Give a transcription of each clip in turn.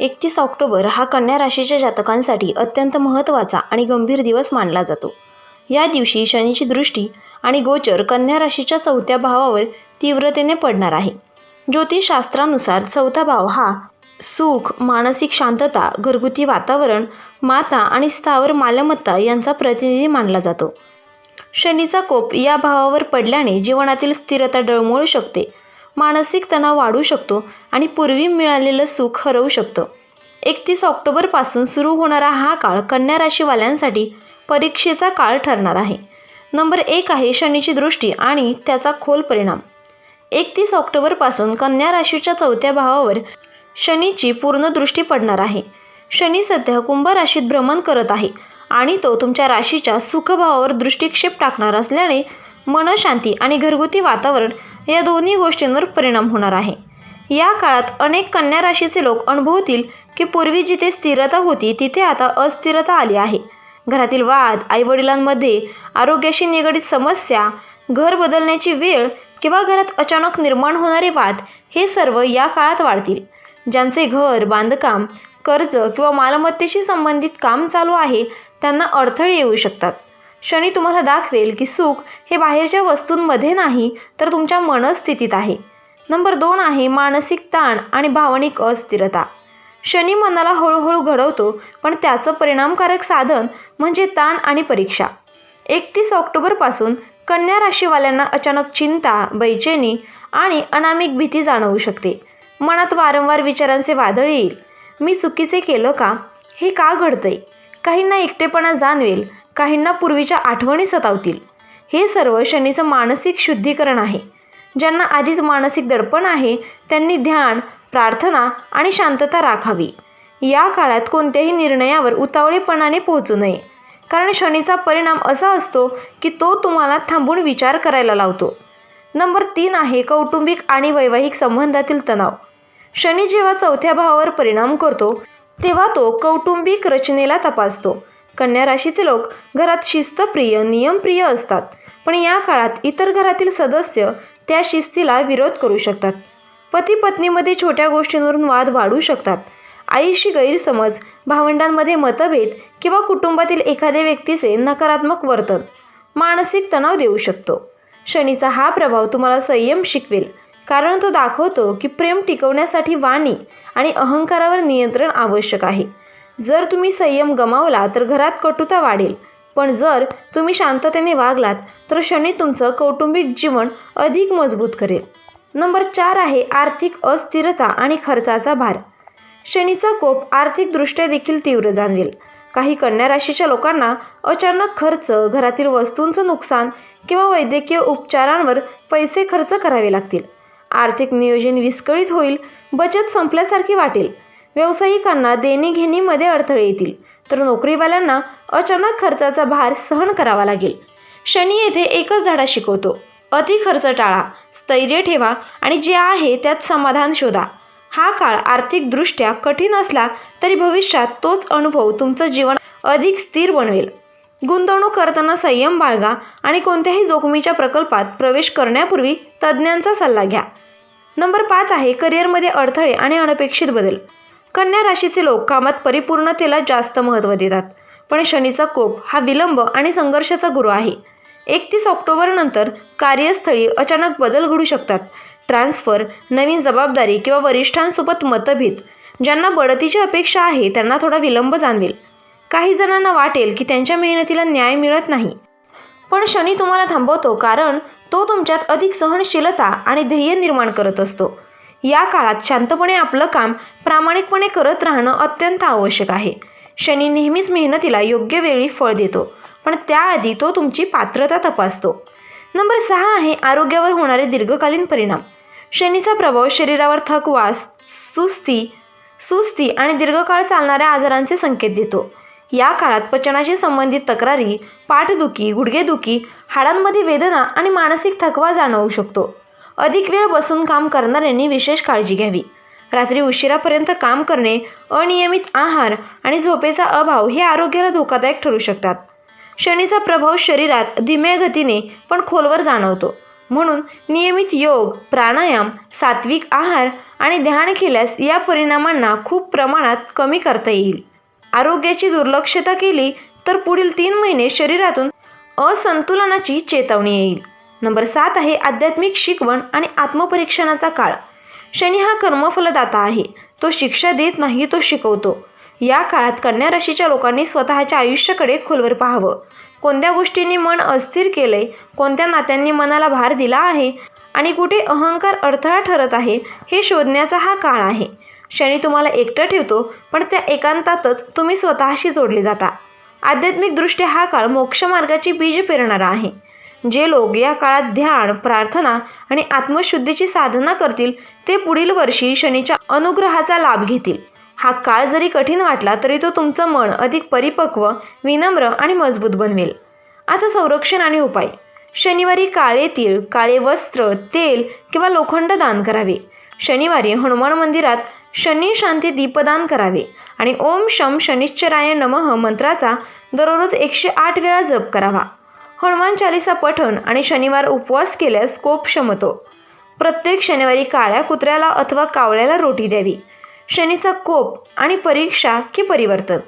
एकतीस ऑक्टोबर हा कन्या राशीच्या जातकांसाठी अत्यंत महत्त्वाचा आणि गंभीर दिवस मानला जातो. या दिवशी शनीची दृष्टी आणि गोचर कन्या राशीच्या चौथ्या भावावर तीव्रतेने पडणार आहे. ज्योतिषशास्त्रानुसार चौथा भाव हा सुख मानसिक शांतता घरगुती वातावरण माता आणि स्थावर मालमत्ता यांचा प्रतिनिधी मानला जातो. शनीचा कोप या भावावर पडल्याने जीवनातील स्थिरता डळमळू शकते मानसिक तणाव वाढू शकतो आणि पूर्वी मिळालेलं सुख हरवू शकतं. एकतीस ऑक्टोबरपासून सुरू होणारा हा काळ कन्या राशीवाल्यांसाठी परीक्षेचा काळ ठरणार आहे. नंबर एक आहे शनीची दृष्टी आणि त्याचा खोल परिणाम. एकतीस ऑक्टोबरपासून कन्या राशीच्या चौथ्या भावावर शनीची पूर्ण दृष्टी पडणार आहे. शनी सध्या कुंभ राशीत भ्रमण करत आहे आणि तो तुमच्या राशीच्या सुखभावावर दृष्टिक्षेप टाकणार असल्याने मनशांती आणि घरगुती वातावरण या दोन्ही गोष्टींवर परिणाम होणार आहे. या काळात अनेक कन्या राशीचे लोक अनुभवतील की पूर्वी जिथे स्थिरता होती तिथे आता अस्थिरता आली आहे. घरातील वाद आईवडिलांमध्ये आरोग्याशी निगडीत समस्या घर बदलण्याची वेळ किंवा घरात अचानक निर्माण होणारे वाद हे सर्व या काळात वाढतील. ज्यांचे घर बांधकाम कर्ज किंवा मालमत्तेशी संबंधित काम चालू आहे त्यांना अडथळे येऊ शकतात. शनी तुम्हाला दाखवेल की सुख हे बाहेरच्या वस्तूंमध्ये नाही तर तुमच्या मनस्थितीत आहे. नंबर दोन आहे मानसिक ताण आणि भावनिक अस्थिरता. शनी मनाला हळूहळू घडवतो पण त्याचं परिणामकारक साधन म्हणजे ताण आणि परीक्षा. एकतीस ऑक्टोबरपासून कन्या राशीवाल्यांना अचानक चिंता बैचेनी आणि अनामिक भीती जाणवू शकते. मनात वारंवार विचारांचे वादळ येईल. मी चुकीचे केलं का? हे का घडतंय? काहींना एकटेपणा जाणवेल काहींना पूर्वीच्या आठवणी सतावतील. हे सर्व शनीचं मानसिक शुद्धीकरण आहे. ज्यांना आधीच मानसिक दडपण आहे त्यांनी ध्यान प्रार्थना आणि शांतता राखावी. या काळात कोणत्याही निर्णयावर उतावळेपणाने पोहोचू नये. कारण शनीचा परिणाम असा असतो की तो तुम्हाला थांबून विचार करायला लावतो. नंबर तीन आहे कौटुंबिक आणि वैवाहिक संबंधातील तणाव. शनी जेव्हा चौथ्या भावावर परिणाम करतो तेव्हा तो कौटुंबिक रचनेला तपासतो. कन्या राशीचे लोक घरात शिस्तप्रिय नियमप्रिय असतात. पण या काळात इतर घरातील सदस्य त्या शिस्तीला विरोध करू शकतात. पती पत्नीमध्ये छोट्या गोष्टींवरून वाद वाढू शकतात. आईशी गैरसमज भावंडांमध्ये मतभेद किंवा कुटुंबातील एखाद्या व्यक्तीचे नकारात्मक वर्तन मानसिक तणाव देऊ शकतो. शनीचा हा प्रभाव तुम्हाला संयम शिकवेल. कारण तो दाखवतो की प्रेम टिकवण्यासाठी वाणी आणि अहंकारावर नियंत्रण आवश्यक आहे. जर तुम्ही संयम गमावला तर घरात कटुता वाढेल. पण जर तुम्ही शांततेने वागलात तर शनी तुमचं कौटुंबिक जीवन अधिक मजबूत करेल. नंबर चार आहे आर्थिक अस्थिरता आणि खर्चाचा भार. शनीचा कोप आर्थिकदृष्ट्या देखील तीव्र जाणवेल. काही कन्या राशीच्या लोकांना अचानक खर्च घरातील वस्तूंचं नुकसान किंवा वैद्यकीय उपचारांवर पैसे खर्च करावे लागतील. आर्थिक नियोजन विस्कळीत होईल बचत संपल्यासारखी वाटेल. व्यावसायिकांना देणीघेणीमध्ये अडथळे येतील तर नोकरीवाल्यांना अचानक खर्चाचा भार सहन करावा लागेल. शनी येथे एकच धडा शिकवतो. अति खर्च टाळा स्थैर्य ठेवा आणि जे आहे त्यात समाधान शोधा. हा काळ आर्थिकदृष्ट्या कठीण असला तरी भविष्यात तोच अनुभव तुमचं जीवन अधिक स्थिर बनवेल. गुंतवणूक करताना संयम बाळगा आणि कोणत्याही जोखमीच्या प्रकल्पात प्रवेश करण्यापूर्वी तज्ज्ञांचा सल्ला घ्या. नंबर पाच आहे करिअरमध्ये अडथळे आणि अनपेक्षित बदल. कन्या राशीचे लोक कामात परिपूर्णतेला जास्त महत्त्व देतात. पण शनीचा कोप हा विलंब आणि संघर्षाचा गुरु आहे. एकतीस ऑक्टोबरनंतर कार्यस्थळी अचानक बदल घडू शकतात. ट्रान्सफर नवीन जबाबदारी किंवा वरिष्ठांसोबत मतभेद ज्यांना बढतीची अपेक्षा आहे त्यांना थोडा विलंब जाणवेल. काही जणांना वाटेल की त्यांच्या मेहनतीला न्याय मिळत नाही. पण शनी तुम्हाला थांबवतो कारण तो तुमच्यात अधिक सहनशीलता आणि ध्येय निर्माण करत असतो. या काळात शांतपणे आपलं काम प्रामाणिकपणे करत राहणं अत्यंत आवश्यक आहे. शनी नेहमीच मेहनतीला योग्य वेळी फळ देतो पण त्याआधी तो तुमची पात्रता तपासतो. नंबर सहा आहे आरोग्यावर होणारे दीर्घकालीन परिणाम. शनीचा प्रभाव शरीरावर थकवा सुस्ती सुस्ती आणि दीर्घकाळ चालणाऱ्या आजारांचे संकेत देतो. या काळात पचनाशी संबंधित तक्रारी पाठदुखी गुडघेदुखी हाडांमध्ये वेदना आणि मानसिक थकवा जाणवू शकतो. अधिक वेळ बसून काम करणाऱ्यांनी विशेष काळजी घ्यावी. रात्री उशिरापर्यंत काम करणे अनियमित आहार आणि झोपेचा अभाव हे आरोग्याला धोकादायक ठरू शकतात. शनीचा प्रभाव शरीरात धीम्या गतीने पण खोलवर जाणवतो. म्हणून नियमित योग प्राणायाम सात्विक आहार आणि ध्यान केल्यास या परिणामांना खूप प्रमाणात कमी करता येईल. आरोग्याची दुर्लक्षता केली तर पुढील तीन महिने शरीरातून असंतुलनाची चेतावणी येईल. नंबर सात आहे आध्यात्मिक शिकवण आणि आत्मपरीक्षणाचा काळ. शनी हा कर्मफलदाता आहे. तो शिक्षा देत नाही तो शिकवतो. या काळात कन्या राशीच्या लोकांनी स्वतःच्या आयुष्याकडे खोलवर पाहावं. कोणत्या गोष्टींनी मन अस्थिर केलंय कोणत्या नात्यांनी मनाला भार दिला आहे आणि कुठे अहंकार अडथळा ठरत आहे हे शोधण्याचा हा काळ आहे. शनी तुम्हाला एकटं ठेवतो पण त्या एकांतातच तुम्ही स्वतःशी जोडले जाता. आध्यात्मिकदृष्ट्या हा काळ मोक्षमार्गाची बीज पेरणारा आहे. जे लोक या काळात ध्यान प्रार्थना आणि आत्मशुद्धीची साधना करतील ते पुढील वर्षी शनीच्या अनुग्रहाचा लाभ घेतील. हा काळ जरी कठीण वाटला तरी तो तुमचं मन अधिक परिपक्व विनम्र आणि मजबूत बनवेल. आता संरक्षण आणि उपाय. शनिवारी काळे तीळ काळे वस्त्र तेल किंवा लोखंड दान करावे. शनिवारी हनुमान मंदिरात शनी शांती दीपदान करावे आणि ओम शम शनिश्चराय नमः मंत्राचा दररोज एकशे आठ वेळा जप करावा. हनुमान चालिसा पठण आणि शनिवार उपवास केल्यास कोप शमतो. प्रत्येक शनिवारी काळ्या कुत्र्याला अथवा कावळ्याला रोटी द्यावी. शनीचा कोप आणि परीक्षा की परिवर्तन?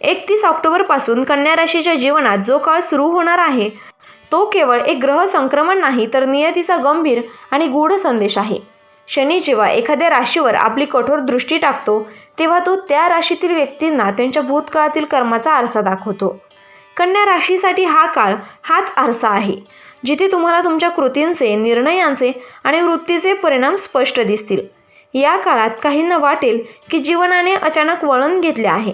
एकतीस ऑक्टोबरपासून कन्या राशीच्या जीवनात जो काळ सुरू होणार आहे तो केवळ एक ग्रह संक्रमण नाही तर नियतीचा गंभीर आणि गूढ संदेश आहे. शनी जेव्हा एखाद्या राशीवर आपली कठोर दृष्टी टाकतो तेव्हा तो त्या राशीतील व्यक्तींना त्यांच्या भूतकाळातील कर्माचा आरसा दाखवतो. कन्या राशीसाठी हा काळ हाच आरसा आहे जिथे तुम्हाला तुमच्या कृतींचे निर्णयांचे आणि वृत्तीचे परिणाम स्पष्ट दिसतील. या काळात काहींना वाटेल की जीवनाने अचानक वळण घेतले आहे.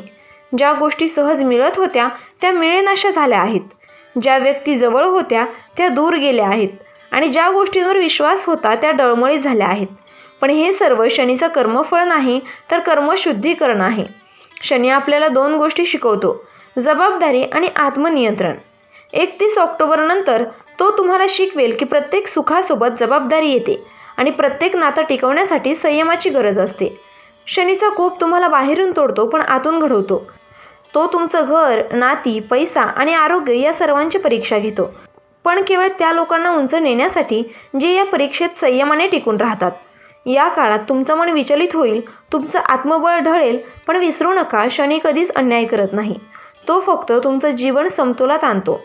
ज्या गोष्टी सहज मिळत होत्या त्या मिळेनाशा झाल्या आहेत. ज्या व्यक्ती जवळ होत्या त्या दूर गेल्या आहेत. आणि ज्या गोष्टींवर विश्वास होता त्या डळमळीत झाल्या आहेत. पण हे सर्व शनीचं कर्मफळ नाही तर कर्मशुद्धीकरण आहे. शनी आपल्याला दोन गोष्टी शिकवतो. जबाबदारी आणि आत्मनियंत्रण. एकतीस ऑक्टोबरनंतर तो तुम्हाला शिकवेल की प्रत्येक सुखासोबत जबाबदारी येते आणि प्रत्येक नातं टिकवण्यासाठी संयमाची गरज असते. शनीचा कोप तुम्हाला बाहेरून तोडतो पण आतून घडवतो. तो तुमचं घर नाती पैसा आणि आरोग्य या सर्वांची परीक्षा घेतो. पण केवळ त्या लोकांना उंच नेण्यासाठी जे या परीक्षेत संयमाने टिकून राहतात. या काळात तुमचं मन विचलित होईल तुमचं आत्मबळ ढळेल पण विसरू नका शनी कधीच अन्याय करत नाही. तो फक्त तुमचं जीवन समतोलात आणतो.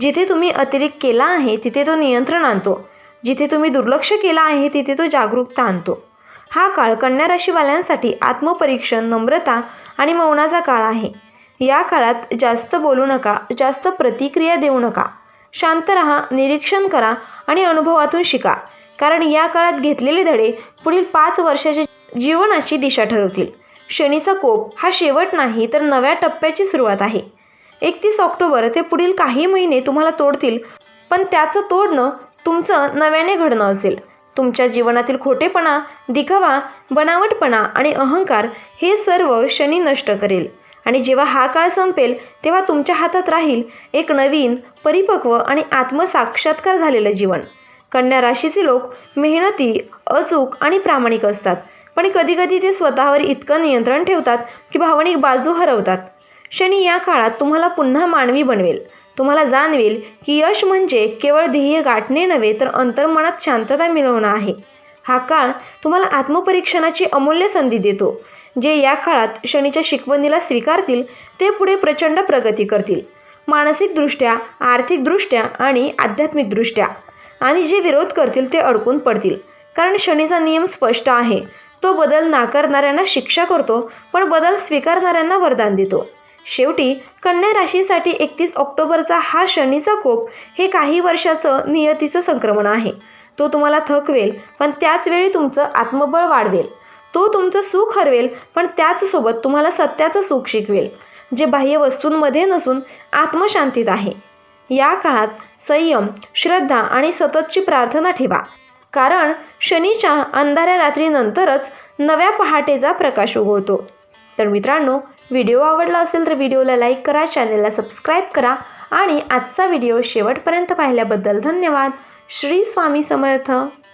जिथे तुम्ही अतिरेक केला आहे तिथे तो नियंत्रण आणतो. जिथे तुम्ही दुर्लक्ष केला आहे तिथे तो जागरूकता आणतो. हा काळ कन्या राशीवाल्यांसाठी आत्मपरीक्षण नम्रता आणि मौनाचा काळ आहे. या काळात जास्त बोलू नका जास्त प्रतिक्रिया देऊ नका. शांत राहा निरीक्षण करा आणि अनुभवातून शिका. कारण या काळात घेतलेले धडे पुढील पाच वर्षाच्या जीवनाची दिशा ठरवतील. शनीचा कोप हा शेवट नाही तर नव्या टप्प्याची सुरुवात आहे. एकतीस ऑक्टोबर ते पुढील काही महिने तुम्हाला तोडतील पण त्याचं तोडणं तुमचं नव्याने घडणं असेल. तुमच्या जीवनातील खोटेपणा दिखावा बनावटपणा आणि अहंकार हे सर्व शनी नष्ट करेल. आणि जेव्हा हा काळ संपेल तेव्हा तुमच्या हातात राहील एक नवीन परिपक्व आणि आत्मसाक्षात्कार झालेलं जीवन. कन्या राशीचे लोक मेहनती अचूक आणि प्रामाणिक असतात. पण कधीकधी ते स्वतःवर इतकं नियंत्रण ठेवतात की भावनिक बाजू हरवतात. शनी या काळात तुम्हाला पुन्हा मानवी बनवेल. तुम्हाला जाणवेल की यश म्हणजे केवळ ध्येय गाठणे नव्हे तर अंतर्मनात शांतता मिळवणं आहे. हा काळ तुम्हाला आत्मपरीक्षणाची अमूल्य संधी देतो. जे या काळात शनीच्या शिकवणीला स्वीकारतील ते पुढे प्रचंड प्रगती करतील. मानसिकदृष्ट्या आर्थिकदृष्ट्या आणि आध्यात्मिकदृष्ट्या आणि जे विरोध करतील ते अडकून पडतील. कारण शनीचा नियम स्पष्ट आहे. तो बदल नाकारणाऱ्यांना शिक्षा करतो पण बदल स्वीकारणाऱ्यांना वरदान देतो. शेवटी कन्या राशीसाठी एकतीस ऑक्टोबरचा हा शनीचा कोप हे काही वर्षाचं नियतीचं संक्रमण आहे. तो तुम्हाला थकवेल पण त्याच वेळी तुमचं आत्मबळ वाढवेल. तो तुमचं सुख हरवेल पण त्याचसोबत तुम्हाला सत्याचं सुख शिकवेल जे बाह्य वस्तूंमध्ये नसून आत्मशांतीत आहे. या काळात संयम श्रद्धा आणि सततची प्रार्थना ठेवा. कारण शनीच्या अंधाऱ्या रात्रीनंतरच नव्या पहाटेचा प्रकाश उगवतो. तर मित्रांनो व्हिडिओ आवडला असेल तर व्हिडिओला लाईक करा चॅनलला सबस्क्राईब करा आणि आजचा व्हिडिओ शेवटपर्यंत पाहिल्याबद्दल धन्यवाद. श्री स्वामी समर्थ.